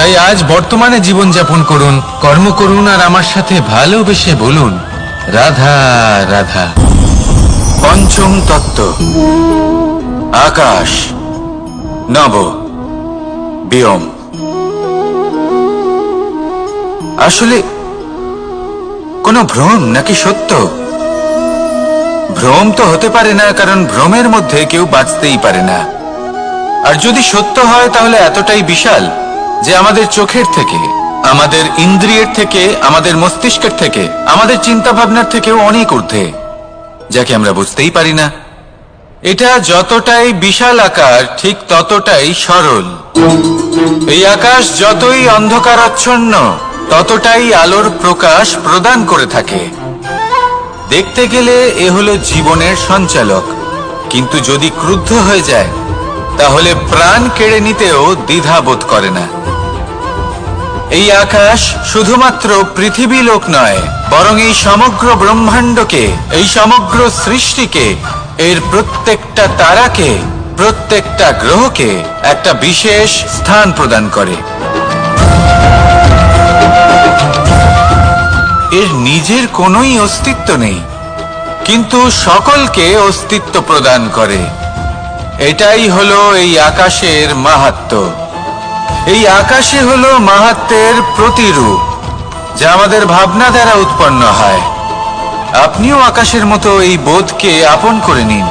তাই আজ বর্তমানে জীবনযাপন করুন, কর্ম করুন আর আমার সাথে ভালোবেসে বলুন, রাধা রাধা। পঞ্চম তত্ত্ব। আকাশ। নব। বিয়ম। আসলে কোনো ভ্রম নাকি সত্য? ভ্রম তো হতে পারে না, কারণ ভ্রমের মধ্যে কেউ বাঁচতেই পারে না। আর যদি সত্য হয়, তাহলে এতটাই বিশাল। যে আমাদের চোখের থেকে, আমাদের ইন্দ্রিয়ের থেকে, আমাদের মস্তিষ্কের থেকে, আমাদের চিন্তা ভাবনার থেকেও অনেক ঊর্ধ্বে, যাকে আমরা বুঝতেই পারি না। এটা যতটাই বিশাল আকার, ঠিক ততটাই সরল। এই আকাশ যতই অন্ধকারাচ্ছন্ন, ততটাই আলোর প্রকাশ প্রদান করে থাকে। দেখতে গেলে এ হলো জীবনের সঞ্চালক। কিন্তু যদি ক্রুদ্ধ হয়ে যায়, তাহলে প্রাণ কেড়ে নিতেও দ্বিধা বোধ করে না। এই আকাশ শুধুমাত্র পৃথিবী লোক নয়, বরং এই সমগ্র ব্রহ্মাণ্ডকে, এই সমগ্র সৃষ্টিকে, এর প্রত্যেকটা তারাকে, প্রত্যেকটা গ্রহকে একটা বিশেষ স্থান প্রদান করে। এর নিজের কোনোই অস্তিত্ব নেই, কিন্তু সকলকে অস্তিত্ব প্রদান করে। এটাই হলো এই আকাশের মাহাত্ম্য এই আকাশে হলো মাহাত্মের প্রতিরূপ, যা আমাদের ভাবনা দ্বারা উৎপন্ন হয়। আপনিও আকাশের মতো এই বোধকে আপন করে নিন।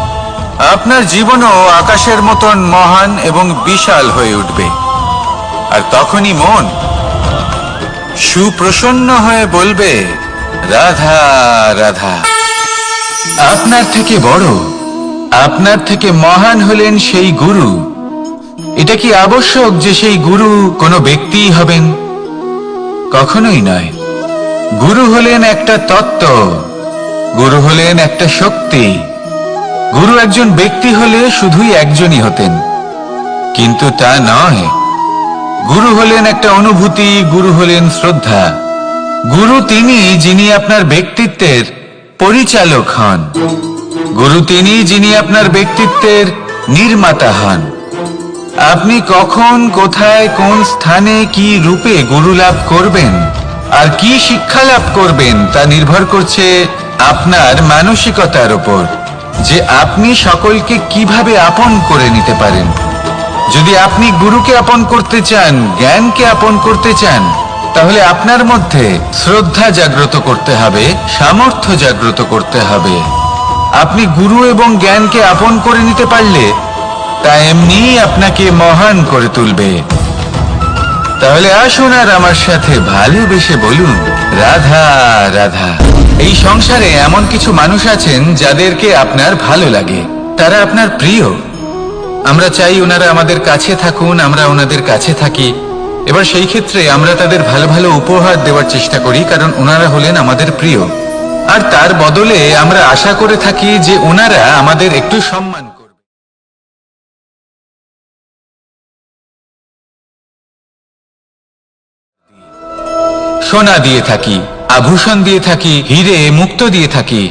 আপনার জীবনও আকাশের মতন মহান এবং বিশাল হয়ে উঠবে। আর তখনই মন সুপ্রসন্ন হয়ে বলবে, রাধা রাধা। আপনার থেকে বড়, আপনার থেকে মহান হলেন সেই গুরু। এটা কি আবশ্যক যে সেই গুরু কোনো ব্যক্তিই হবেন? কখনোই নয়। গুরু হলেন একটা তত্ত্ব, গুরু হলেন একটা শক্তি। গুরু একজন ব্যক্তি হলে শুধুই একজনই হতেন। কিন্তু তা নয়। গুরু হলেন একটা অনুভূতি, গুরু হলেন শ্রদ্ধা। গুরু তিনি যিনি আপনার ব্যক্তিত্বের পরিচালক হন। গুরু তিনি যিনি আপনার ব্যক্তিত্বের নির্মাতা হন। আপনি কখন, কোথায়, কোন স্থানে কি রূপে গুরু লাভ করবেন? আর কি শিক্ষা লাভ করবেন তা নির্ভর করছে আপনার মানসিকতার উপর, যে আপনি সকলকে কীভাবে আপন করে নিতে পারেন। যদি আপনি গুরুকে আপন করতে চান, জ্ঞানকে আপন করতে চান, তাহলে আপনার মধ্যে শ্রদ্ধা জাগ্রত করতে হবে, সামর্থ্য জাগ্রত করতে হবে। আপনি গুরু এবং জ্ঞানকে আপন করে নিতে পারলে তা এমনিই আপনাকে মহান করে তুলবে। তাহলে আসুন আর আমার সাথে ভালোবেসে বলুন, রাধা রাধা। এই সংসারে এমন কিছু মানুষ আছেন যাদেরকে আপনার ভালো লাগে। তারা আপনার প্রিয়। আমরা চাই ওনারা আমাদের কাছে থাকুন, আমরা ওনাদের কাছে থাকি। এবার সেই ক্ষেত্রে আমরা তাদের ভালো ভালো উপহার দেওয়ার চেষ্টা করি, কারণ ওনারা হলেন আমাদের প্রিয়। আর তার বদলে আমরা আশা করে থাকি যে ওনারা আমাদের একটু সম্মান সোনা দিয়ে থাকি, আভূষণ দিয়ে থাকি, হিরে মুক্ত দিয়ে থাকি।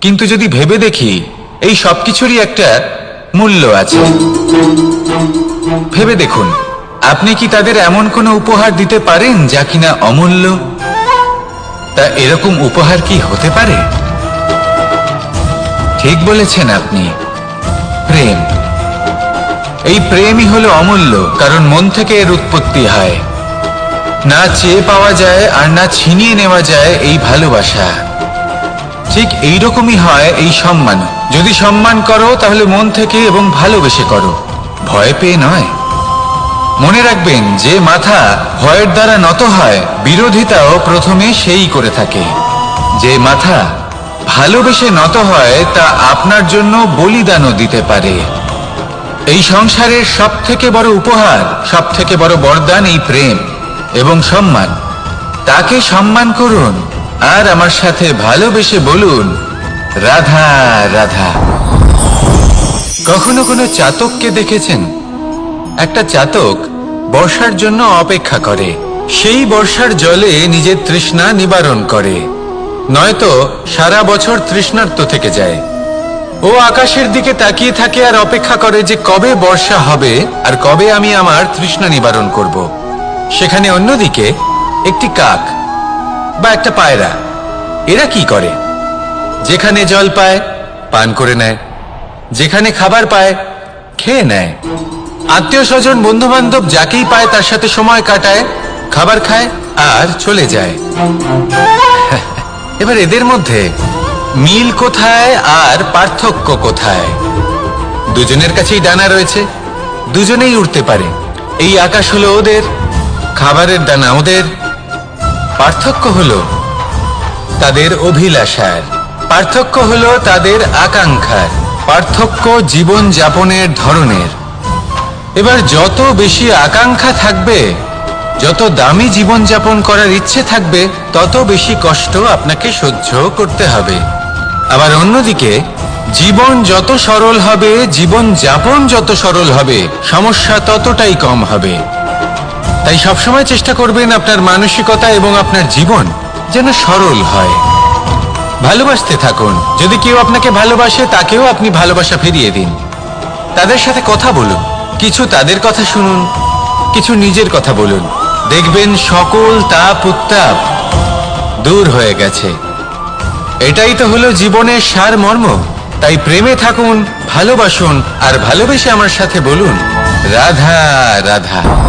কিন্তু যদি ভেবে দেখি, এই সবকিছুরই একটা মূল্য আছে। ভেবে দেখুন, আপনি কি তাদের এমন কোনো উপহার দিতে পারেন যা কিনা অমূল্য? তা এরকম উপহার কি হতে পারে? ঠিক বলেছেন আপনি, প্রেম। এই প্রেমই হলো অমূল্য, কারণ মন থেকে এর উৎপত্তি হয়। না চেয়ে পাওয়া যায় আর না ছিনিয়ে নেওয়া যায় এই ভালোবাসা। ঠিক এইরকমই হয় এই সম্মান। যদি সম্মান করো, তাহলে মন থেকে এবং ভালোবেসে করো। ভয় পেয়ে নয়। মনে রাখবেন, যে মাথা ভয়ের দ্বারা নত হয়, বিরোধিতাও প্রথমে সেই করে থাকে। যে মাথা ভালোবেসে নত হয়, তা আপনার জন্য বলিদানও দিতে পারে। এই সংসারের সব থেকে বড় উপহার সব থেকে বড় বরদান এই প্রেম। এবং সম্মান। তাকে সম্মান করুন আর আমার সাথে ভালোবেসে বলুন, রাধা রাধা। কখনো কোনো চাতককে দেখেছেন? একটা চাতক বর্ষার জন্য অপেক্ষা করে। সেই বর্ষার জলে নিজের তৃষ্ণা নিবারণ করে। নয়তো সারা বছর তৃষ্ণার্ত থেকে যায়। ও আকাশের দিকে তাকিয়ে থাকে আর অপেক্ষা করে যে কবে বর্ষা হবে আর কবে আমি আমার তৃষ্ণা নিবারণ করব। সেখানে অন্যদিকে একটি কাক বা একটা পায়রা, এরা কি করে? যেখানে জল পায়, পান করে নেয়। যেখানে খাবার পায়, খেয়ে নেয়। আত্মীয় স্বজন বন্ধু বান্ধব যাকেই পায়, তার সাথে সময় কাটায়, খাবার খায় আর চলে যায়। এবার এদের মধ্যে মিল কোথায় আর পার্থক্য কোথায়? দুজনের কাছেই ডানা রয়েছে, দুজনেই উঠতে পারে। এই আকাশ হলো ওদের খাবারের দানা ওদের পার্থক্য হলো তাদের অভিলাষার। পার্থক্য হলো তাদের আকাঙ্ক্ষার। পার্থক্য জীবন যাপনের ধরনের। এবার যত বেশি আকাঙ্ক্ষা থাকবে, যত দামি জীবন যাপন করার ইচ্ছে থাকবে, তত বেশি কষ্ট আপনাকে সহ্য করতে হবে। আবার অন্যদিকে, জীবন যত সরল হবে, জীবন যাপন যত সরল হবে, সমস্যা ততটাই কম হবে। তাই সবসময় চেষ্টা করবেন আপনার মানসিকতা এবং আপনার জীবন যেন সরল হয়। ভালোবাসতে থাকুন। যদি কেউ আপনাকে ভালোবাসে, তাকেও আপনি ভালোবাসা ফিরিয়ে দিন। তাদের সাথে কথা বলুন। কিছু তাদের কথা শুনুন, কিছু নিজের কথা বলুন। দেখবেন সকল তাপ উত্তাপ দূর হয়ে গেছে। এটাই তো হলো জীবনের সার মর্ম তাই প্রেমে থাকুন, ভালোবাসুন আর ভালোবেসে আমার সাথে বলুন, রাধা রাধা।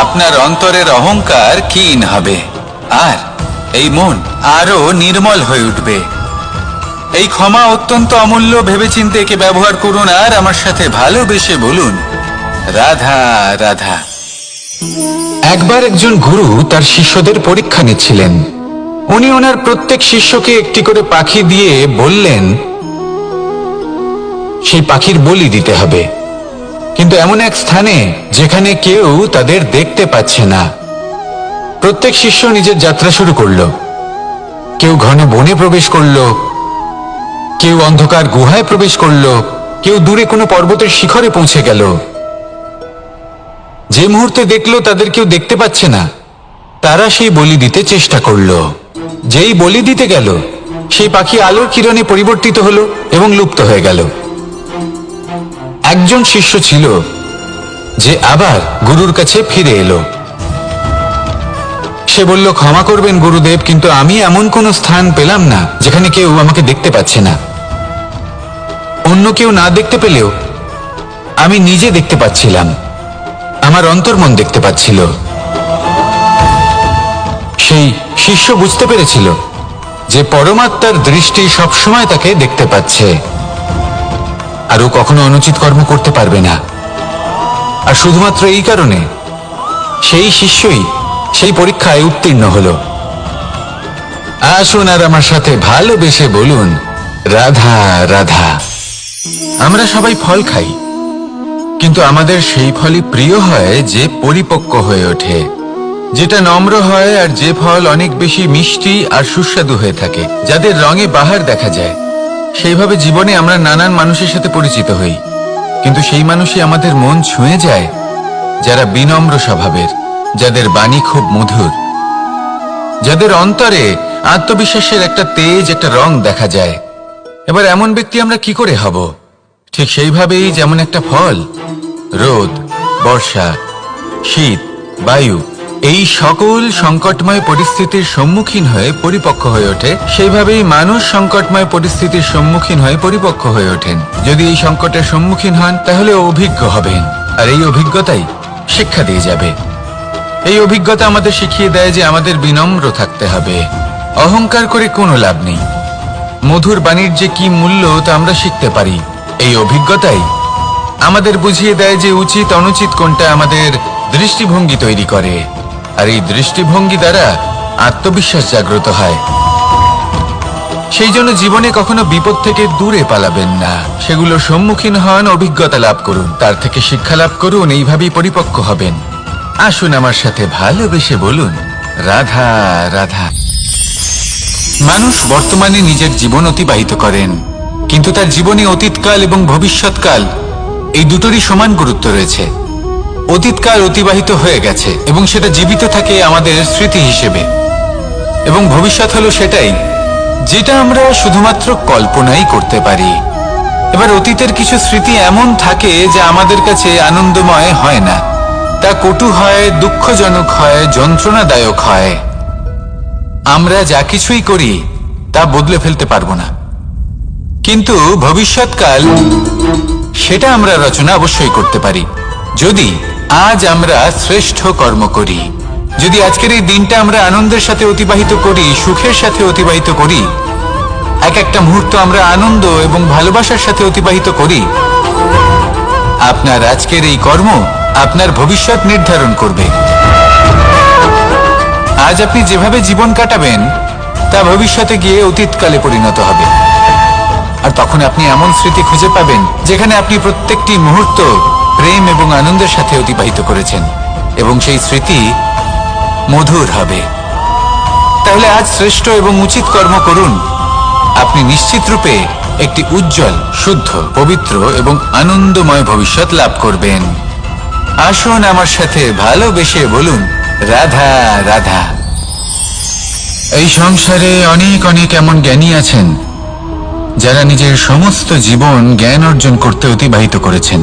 আপনার অন্তরের অহংকার ক্ষীণ হবে? আর এই মন আরও নির্মল হয়ে উঠবে। এই ক্ষমা অত্যন্ত অমূল্য ভেবেচিন্তে একে ব্যবহার করুন আর আমার সাথে ভালোবেসে বলুন, রাধা রাধা। একবার একজন গুরু তার শিষ্যদের পরীক্ষা নিচ্ছিলেন। উনি ওনার প্রত্যেক শিষ্যকে একটি করে পাখি দিয়ে বললেন, সেই পাখির বলি দিতে হবে। কিন্তু এমন এক স্থানে যেখানে কেউ তাদের দেখতে পাচ্ছে না। প্রত্যেক শিষ্য নিজের যাত্রা শুরু করল। কেউ ঘন বনে প্রবেশ করল। কেউ অন্ধকার গুহায় প্রবেশ করল। কেউ দূরে কোনো পর্বতের শিখরে পৌঁছে গেল। যে মুহূর্তে দেখল তাদের কেউ দেখতে পাচ্ছে না, তারা সেই বলি দিতে চেষ্টা করল। যেই বলি দিতে গেল, সেই পাখি আলোর কিরণে পরিবর্তিত হলো এবং লুপ্ত হয়ে গেল। একজন শিষ্য ছিল যে আবার গুরুর কাছে ফিরে এলো। সে বলল, ক্ষমা করবেন গুরুদেব, কিন্তু আমি এমন কোনো স্থান পেলাম না যেখানে কেউ আমাকে দেখতে পাচ্ছে না। অন্য কেউ না দেখতে পেলেও আমি নিজে দেখতে পাচ্ছিলাম। আমার অন্তর্মন দেখতে পাচ্ছিল। সেই শিষ্য বুঝতে পেরেছিল যে পরমাত্মার দৃষ্টি সবসময় তাকে দেখতে পাচ্ছে। আর ও কখনো অনুচিত কর্ম করতে পারবে না। আর শুধুমাত্র এই কারণে সেই শিষ্যই সেই পরীক্ষায় উত্তীর্ণ হলো। আসুন আর আমার সাথে ভালোবেসে বলুন, রাধা রাধা। আমরা সবাই ফল খাই, কিন্তু আমাদের সেই ফলই প্রিয় হয় যে পরিপক্ক হয়ে ওঠে, যেটা নম্র হয় আর যে ফল অনেক বেশি মিষ্টি আর সুস্বাদু হয়ে থাকে, যাদের রঙে বাহার দেখা যায়। সেইভাবে জীবনে আমরা নানান মানুষের সাথে পরিচিত হই। কিন্তু সেই মানুষই আমাদের মন ছুঁয়ে যায়, যারা বিনম্র স্বভাবের, যাদের বাণী খুব মধুর। যাদের অন্তরে আত্মবিশ্বাসের একটা তেজ, একটা রং দেখা যায়। এবার এমন ব্যক্তি আমরা কি করে হব? ঠিক সেইভাবেই যেমন একটা ফল, রোদ, বর্ষা, শীত, বায়ু এই সকল সংকটময় পরিস্থিতির সম্মুখীন হয়ে পরিপক্ক হয়ে ওঠে, সেইভাবেই মানুষ সংকটময় পরিস্থিতির সম্মুখীন হয়ে পরিপক্ক হয়ে ওঠেন। যদি এই সংকটের সম্মুখীন হন, তাহলে অভিজ্ঞ হবেন। আর এই অভিজ্ঞতাই শিক্ষা দিয়ে যাবে। এই অভিজ্ঞতা আমাদের শিখিয়ে দেয় যে আমাদের বিনম্র থাকতে হবে। অহংকার করে কোনো লাভ নেই। মধুর বাণীর যে কি মূল্য, তা আমরা শিখতে পারি। এই অভিজ্ঞতাই আমাদের বুঝিয়ে দেয় যে উচিত অনুচিত কোনটা আমাদের দৃষ্টিভঙ্গি তৈরি করে। আর এই দৃষ্টিভঙ্গি দ্বারা আত্মবিশ্বাস জাগ্রত হয়। সেই জন্য জীবনে কখনো বিপদ থেকে দূরে পালাবেন না। সেগুলো সম্মুখীন হন, অভিজ্ঞতা লাভ করুন, তার থেকে শিক্ষা লাভ করুন, এইভাবেই পরিপক্ক হবেন। আসুন আমার সাথে ভালোবেসে বলুন, রাধা রাধা। মানুষ বর্তমানে নিজের জীবন অতিবাহিত করেন, কিন্তু তার জীবনে অতীতকাল এবং ভবিষ্যৎকাল এই দুটোরই সমান গুরুত্ব রয়েছে। অতীতকাল অতিবাহিত হয়ে গেছে এবং সেটা জীবিত থাকে আমাদের স্মৃতি হিসেবে। এবং ভবিষ্যৎ হলো সেটাই, যেটা আমরা শুধুমাত্র কল্পনাই করতে পারি। এবার অতীতের কিছু স্মৃতি এমন থাকে যা আমাদের কাছে আনন্দময় হয় না। তা কটু হয়, দুঃখজনক হয়, যন্ত্রণাদায়ক হয়। আমরা যা কিছুই করি, তা বদলে ফেলতে পারব না। কিন্তু ভবিষ্যৎকাল, সেটা আমরা রচনা অবশ্যই করতে পারি। যদি আজ আমরা শ্রেষ্ঠ কর্ম করি। যদি আজকের এই দিনটা আমরা আনন্দের সাথে অতিবাহিত করি, সুখের সাথে অতিবাহিত করি, এক একটা মুহূর্ত আমরা আনন্দ এবং ভালোবাসার সাথে অতিবাহিত করি, আপনার আজকের এই কর্ম আপনার ভবিষ্যৎ নির্ধারণ করবে। আজ আপনি যেভাবে জীবন কাটাবেন, তা ভবিষ্যতে গিয়ে অতীতকালে পরিণত হবে। আর তখন আপনি এমন স্মৃতি খুঁজে পাবেন, যেখানে আপনি প্রত্যেকটি মুহূর্ত প্রেম এবং আনন্দের সাথে অতিবাহিত করেছেন, এবং সেই স্মৃতি মধুর হবে। তাহলে আজ শ্রেষ্ঠ এবং উচিত কর্ম করুন। আপনি নিশ্চিত রূপে একটি উজ্জ্বল, শুদ্ধ, পবিত্র এবং আনন্দময় ভবিষ্যৎ লাভ করবেন। আসুন আমার সাথে ভালোবেসে বলুন, রাধা রাধা। এই সংসারে অনেক অনেক এমন জ্ঞানী আছেন, যারা নিজের সমস্ত জীবন জ্ঞান অর্জন করতে অতিবাহিত করেছেন।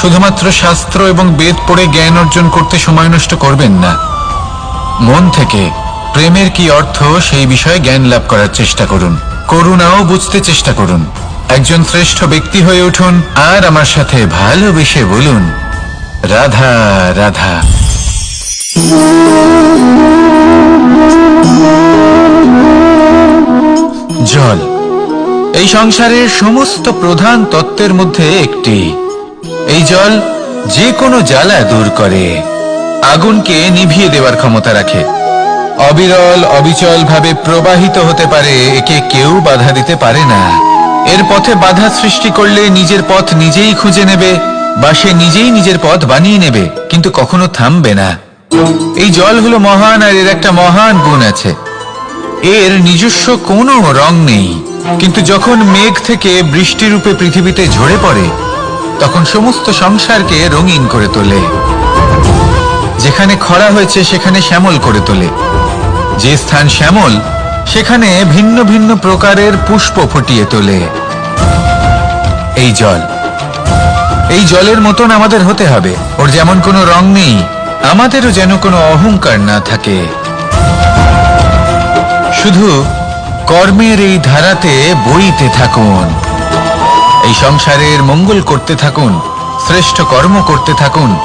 শুধুমাত্র শাস্ত্র এবং বেদ পড়ে জ্ঞান অর্জন করতে সময় নষ্ট করবেন না। মন থেকে প্রেমের কি অর্থ, সেই বিষয়ে জ্ঞান লাভ করার চেষ্টা করুন। করুণাও বুঝতে চেষ্টা করুন। একজন শ্রেষ্ঠ ব্যক্তি হয়ে উঠুন আর আমার সাথে ভালোবেসে বলুন, রাধা রাধা। জল। এই সংসারের সমস্ত প্রধান তত্ত্বের মধ্যে একটি। এই জল যে কোনো জ্বালা দূর করে। আগুনকে নিভিয়ে দেওয়ার ক্ষমতা রাখে। অবিরল অবিচল ভাবে প্রবাহিত হতে পারে, একে কেউ বাধা দিতে পারে না। এর পথে বাধা সৃষ্টি করলে নিজের পথ নিজেই খুঁজে নেবে বা সে নিজেই নিজের পথ বানিয়ে নেবে, কিন্তু কখনো থামবে না। এই জল হলো মহান আর এর একটা মহান গুণ আছে। এর নিজস্ব কোনো রং নেই, কিন্তু যখন মেঘ থেকে বৃষ্টিরূপে পৃথিবীতে ঝরে পড়ে তখন সমস্ত সংসারকে রঙিন করে তোলে। যেখানে খরা হয়েছে, সেখানে শ্যামল করে তোলে। যে স্থান শ্যামল, সেখানে ভিন্ন ভিন্ন প্রকারের পুষ্প ফুটিয়ে তোলে। এই জল। এই জলের মতন আমাদের হতে হবে। ওর যেমন কোনো রং নেই, আমাদেরও যেন কোনো অহংকার না থাকে। শুধু কর্মের এই ধারাতে বইতে থাকুন। এই সংসারের মঙ্গল করতে থাকুন, শ্রেষ্ঠ কর্ম করতে থাকুন।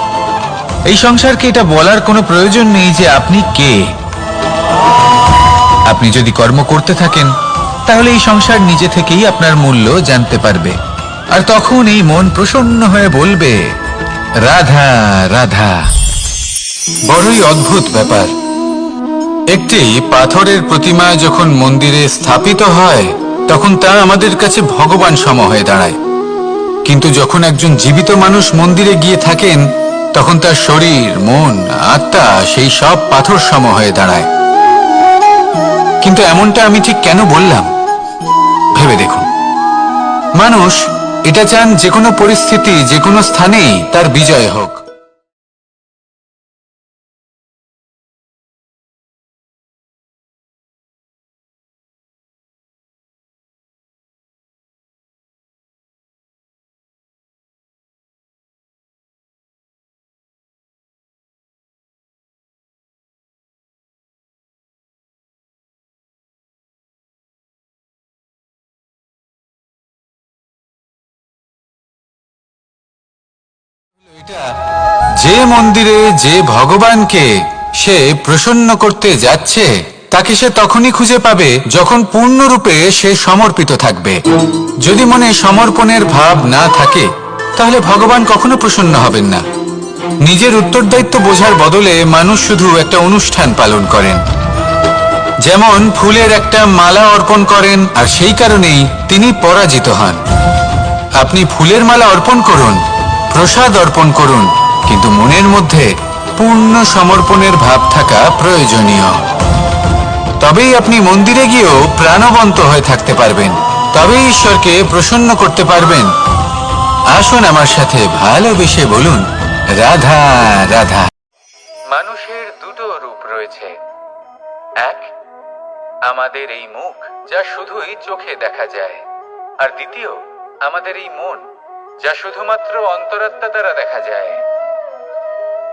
এই সংসারকে এটা বলার কোনো প্রয়োজন নেই যে আপনি কে। আপনি যদি কর্ম করতে থাকেন, তাহলে এই সংসার নিজে থেকেই আপনার মূল্য জানতে পারবে। আর তখন এই মন প্রসন্ন হয়ে বলবে, রাধা রাধা। বড়ই অদ্ভুত ব্যাপার। একটি পাথরের প্রতিমা যখন মন্দিরে স্থাপিত হয় তখন তা আমাদের কাছে ভগবান সম হয়ে দাঁড়ায়। কিন্তু যখন একজন জীবিত মানুষ মন্দিরে গিয়ে থাকেন, তখন তার শরীর, মন, আত্মা, সেই সব পাথর সম হয়ে দাঁড়ায়। কিন্তু এমনটা আমি ঠিক কেন বললাম? ভেবে দেখুন। মানুষ এটা চান যে কোনো পরিস্থিতি, যে কোনো স্থানেই তার বিজয় হোক। মন্দিরে যে ভগবানকে সে প্রসন্ন করতে যাচ্ছে, তাকে সে তখনই খুঁজে পাবে যখন পূর্ণরূপে সে সমর্পিত থাকবে। যদি মনে সমর্পণের ভাব না থাকে, তাহলে ভগবান কখনো প্রসন্ন হবেন না। নিজের উত্তরদায়িত্ব বোঝার বদলে মানুষ শুধু একটা অনুষ্ঠান পালন করেন। যেমন ফুলের একটা মালা অর্পণ করেন, আর সেই কারণেই তিনি পরাজিত হন। আপনি ফুলের মালা অর্পণ করুন, প্রসাদ অর্পণ করুন কিন্তু মনের মধ্যে পূর্ণ সমর্পণের ভাব থাকা প্রয়োজনীয়। তবেই আপনি মন্দিরে গিয়েও প্রাণবন্ত হয়ে থাকতে পারবেন। তবেই ঈশ্বরকে প্রসন্ন করতে পারবেন। আসুন আমার সাথে ভালোবেসে বলুন, রাধা রাধা। মানুষের দুটো রূপ রয়েছে। এক, আমাদের এই মুখ যা শুধুই চোখে দেখা যায়। আর দ্বিতীয়, আমাদের এই মন যা শুধুমাত্র অন্তরাত্মা দ্বারা দেখা যায়।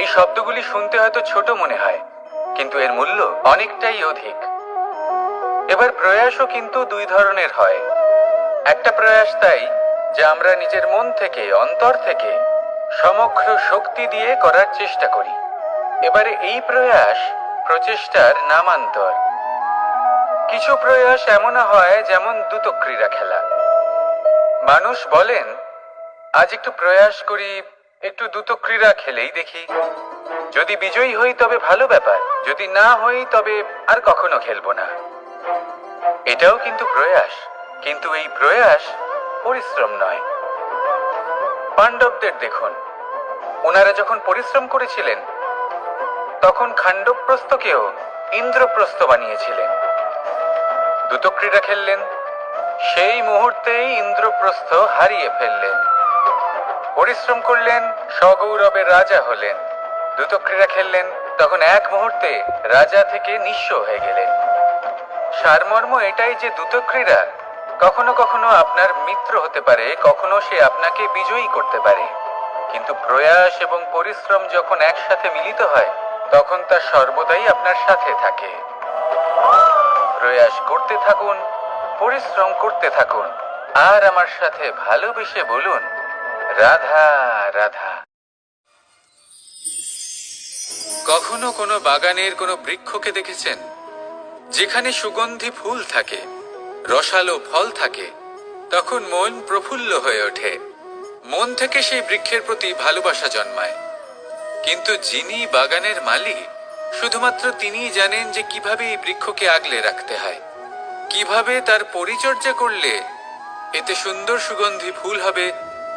এই শব্দগুলি শুনতে হয়তো ছোট মনে হয়, কিন্তু এর মূল্য অনেকটাই অধিক। এবার প্রয়াসও কিন্তু দুই ধরনের হয়। একটা প্রয়াস তাই, যা আমরা নিজের মন থেকে, অন্তর থেকে সমগ্র শক্তি দিয়ে করার চেষ্টা করি। এবারে এই প্রয়াস প্রচেষ্টার নামান্তর। কিছু প্রয়াস এমন হয় যেমন দ্রুত ক্রীড়া খেলা। মানুষ বলেন, আজ একটু প্রয়াস করি একটু দ্রুত ক্রীড়া খেলেই দেখি। যদি বিজয়ী হই তবে ভালো ব্যাপার, যদি না হই তবে আর কখনো খেলব না। এটাও কিন্তু প্রয়াস, কিন্তু এই প্রয়াস পরিশ্রম নয়। পাণ্ডবদের দেখুন ওনারা যখন পরিশ্রম করেছিলেন, তখন খাণ্ডবপ্রস্থকেও ইন্দ্রপ্রস্থ বানিয়েছিলেন। দুটো ক্রীড়া খেললেন, সেই মুহূর্তেই ইন্দ্রপ্রস্থ হারিয়ে ফেললেন। পরিশ্রম করলেন, সগৌরবের রাজা হলেন। দুটো ক্রীড়া খেললেন, তখন এক মুহূর্তে রাজা থেকে নিঃস্ব হয়ে গেলেন। সারমর্ম এটাই যে দুটো ক্রীড়া, কখনো কখনো আপনার মিত্র হতে পারে, কখনো সে আপনাকে বিজয়ী করতে পারে। কিন্তু প্রয়াস এবং পরিশ্রম যখন একসাথে মিলিত হয়, তখন তা সর্বদাই আপনার সাথে থাকে। প্রয়াস করতে থাকুন, পরিশ্রম করতে থাকুন, আর আমার সাথে ভালোবেসে বলুন রাধা রাধা। কখনো কোনো বাগানের কোনো বৃক্ষকে দেখেছেন? যেখানে সুগন্ধি ফুল থাকে, রসালো ফল থাকে, তখন মন প্রফুল্ল হয়ে ওঠে। মন থেকে সেই বৃক্ষের প্রতি ভালোবাসা জন্মায়। কিন্তু যিনি বাগানের মালিক, শুধুমাত্র তিনিই জানেন যে কীভাবে এই বৃক্ষকে আগলে রাখতে হয়। কীভাবে তার পরিচর্যা করলে এতে সুন্দর সুগন্ধি ফুল হবে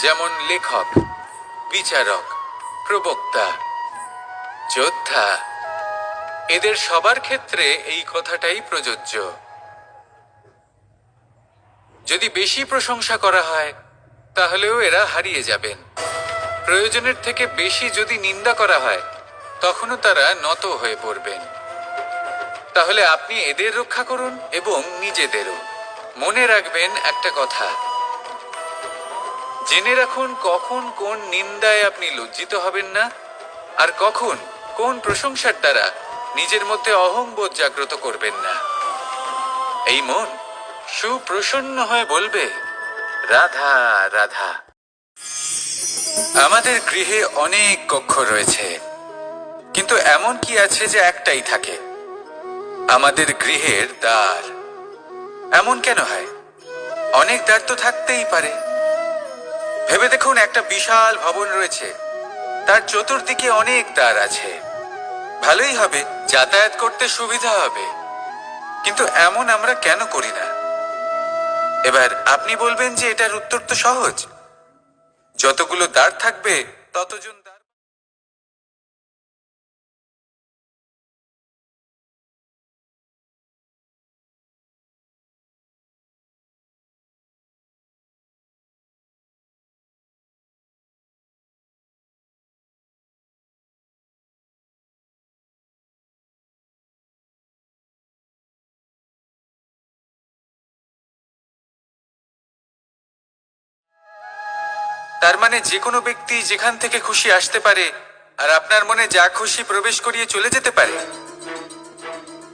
যেমন লেখক, বিচারক, প্রবক্তা, যোদ্ধা, এদের সবার ক্ষেত্রে এই কথাটাই প্রযোজ্য। যদি বেশি প্রশংসা করা হয়, তাহলেও এরা হারিয়ে যাবেন। প্রয়োজনের থেকে বেশি যদি নিন্দা করা হয়, তখনও তারা নত হয়ে পড়বেন। তাহলে আপনি এদের রক্ষা করুন এবং নিজেদেরও। মনে রাখবেন একটা কথা জেনে রাখুন কখন কোন নিন্দায় আপনি লজ্জিত হবেন না, আর কখন কোন প্রশংসার দ্বারা নিজের মধ্যে অহংবোধ জাগ্রত করবেন না। এই মন সুপ্রসন্ন হয়ে বলবে, রাধা রাধা। আমাদের গৃহে অনেক কক্ষ রয়েছে, কিন্তু এমন কি আছে যে একটাই থাকে? আমাদের গৃহের দ্বার এমন কেন হয়? অনেক দ্বার তো থাকতেই পারে। ভেবে দেখুন একটা বিশাল ভবন রয়েছে। তার চতুর্দিকে অনেক দ্বার আছে। ভালোই হবে, যাতায়াত করতে সুবিধা হবে। কিন্তু এমন আমরা কেন করি না? এবার আপনি বলবেন যে এটার উত্তর তো সহজ। যতগুলো দ্বার থাকবে, ততজন তার মানে যে কোনো ব্যক্তি যেখান থেকে খুশি আসতে পারে, আর আপনার মনে যা খুশি প্রবেশ করিয়ে চলে যেতে পারে।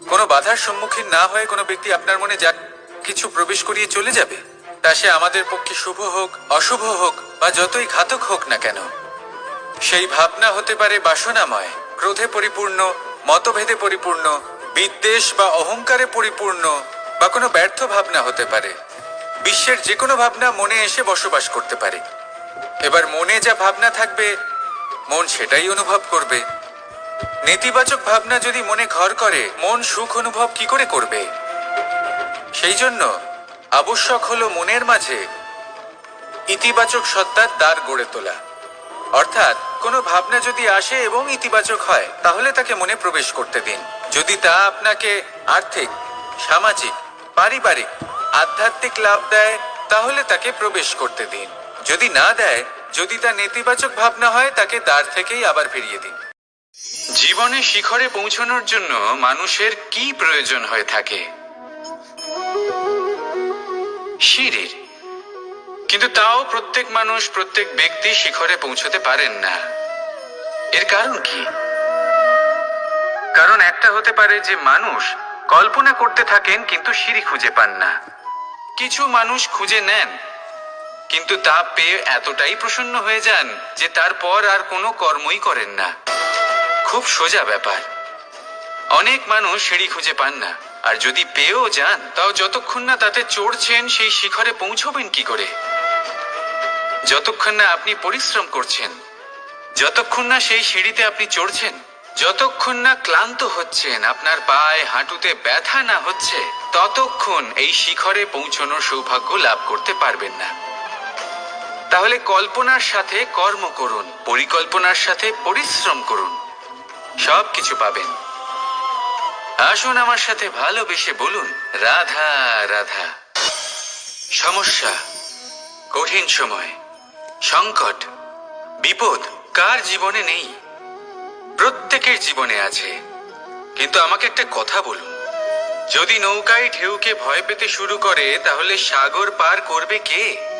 কোনো বাধার সম্মুখীন না হয়ে কোনো ব্যক্তি আপনার মনে যা কিছু প্রবেশ করিয়ে চলে যাবে, তা সে আমাদের পক্ষে শুভ হোক, অশুভ হোক, বা যতই ঘাতক হোক না কেন। সেই ভাবনা হতে পারে বাসনাময়, ক্রোধে পরিপূর্ণ, মতভেদে পরিপূর্ণ, বিদ্বেষ বা অহংকারে পরিপূর্ণ, বা কোনো ব্যর্থ ভাবনা হতে পারে। বিশ্বের যে কোনো ভাবনা মনে এসে বসবাস করতে পারে। এবার মনে যা ভাবনা থাকবে, মন সেটাই অনুভব করবে। নেতিবাচক ভাবনা যদি মনে ঘর করে, মন সুখ অনুভব কি করে করবে? সেই জন্য আবশ্যক হলো মনের মাঝে ইতিবাচক সত্তার দ্বার গড়ে তোলা। অর্থাৎ কোনো ভাবনা যদি আসে এবং ইতিবাচক হয়, তাহলে তাকে মনে প্রবেশ করতে দিন। যদি তা আপনাকে আর্থিক, সামাজিক, পারিবারিক, আধ্যাত্মিক লাভ দেয়, তাহলে তাকে প্রবেশ করতে দিন। যদি না দেয়, যদি তা নেতিবাচক ভাবনা হয়, তাকে দ্বার থেকেই আবার ফিরিয়ে দিন। জীবনে শিখরে পৌঁছানোর জন্য মানুষের কি প্রয়োজন হয়ে থাকে? সিঁড়ির কিন্তু তাও প্রত্যেক মানুষ, প্রত্যেক ব্যক্তি শিখরে পৌঁছতে পারেন না। এর কারণ কি? কারণ একটা হতে পারে যে মানুষ কল্পনা করতে থাকেন, কিন্তু সিঁড়ি খুঁজে পান না। কিছু মানুষ খুঁজে নেন কিন্তু তা পেয়ে এতটাই প্রসন্ন হয়ে যান যে তারপর আর কোনো কর্মই করেন না। খুব সোজা ব্যাপার। অনেক মানুষ সিঁড়ি খুঁজে পান না, আর যদি পেয়েও যান, তাও যতক্ষণ না তাতে চড়ছেন সেই শিখরে পৌঁছবেন কি করে? যতক্ষণ না আপনি পরিশ্রম করছেন, যতক্ষণ না সেই সিঁড়িতে আপনি চড়ছেন, যতক্ষণ না ক্লান্ত হচ্ছেন, আপনার পায়ে হাঁটুতে ব্যথা না হচ্ছে, ততক্ষণ এই শিখরে পৌঁছানোর সৌভাগ্য লাভ করতে পারবেন না। তাহলে কল্পনার সাথে কর্ম করুন, পরিকল্পনার সাথে পরিশ্রম করুন। সব কিছু পাবেন। আসুন আমার সাথে ভালোবেসে বলুন, রাধা রাধা। সমস্যা, কঠিন সময়, সংকট, বিপদ কার জীবনে নেই? প্রত্যেকের জীবনে আছে। কিন্তু আমাকে একটা কথা বলুন। যদি নৌকায় ঢেউকে ভয় পেতে শুরু করে, তাহলে সাগর পার করবে কে?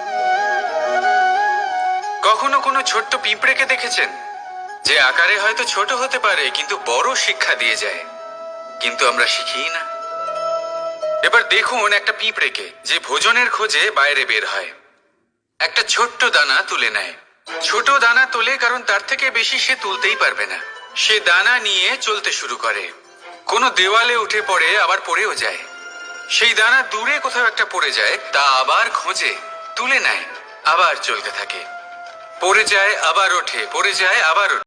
কখনো কোনো ছোট্ট পিঁপড়েকে দেখেছেন? যে আকারে হয়তো ছোট হতে পারে, কিন্তু বড় শিক্ষা দিয়ে যায়। কিন্তু আমরা শিখি না। এবার দেখুন একটা পিঁপড়েকে, যে ভোজনের খোঁজে বাইরে বের হয়। একটা ছোট্ট দানা তুলে নেয়। ছোট দানা তোলে কারণ তার থেকে বেশি সে তুলতেই পারবে না। সে দানা নিয়ে চলতে শুরু করে। কোনো দেওয়ালে উঠে পড়ে, আবার পড়েও যায়। সেই দানা দূরে কোথাও একটা পড়ে যায়, তা আবার খোঁজে, তুলে নেয়, আবার চলতে থাকে। পড়ে যায় আবার ওঠে পড়ে যায় আবার ওঠে।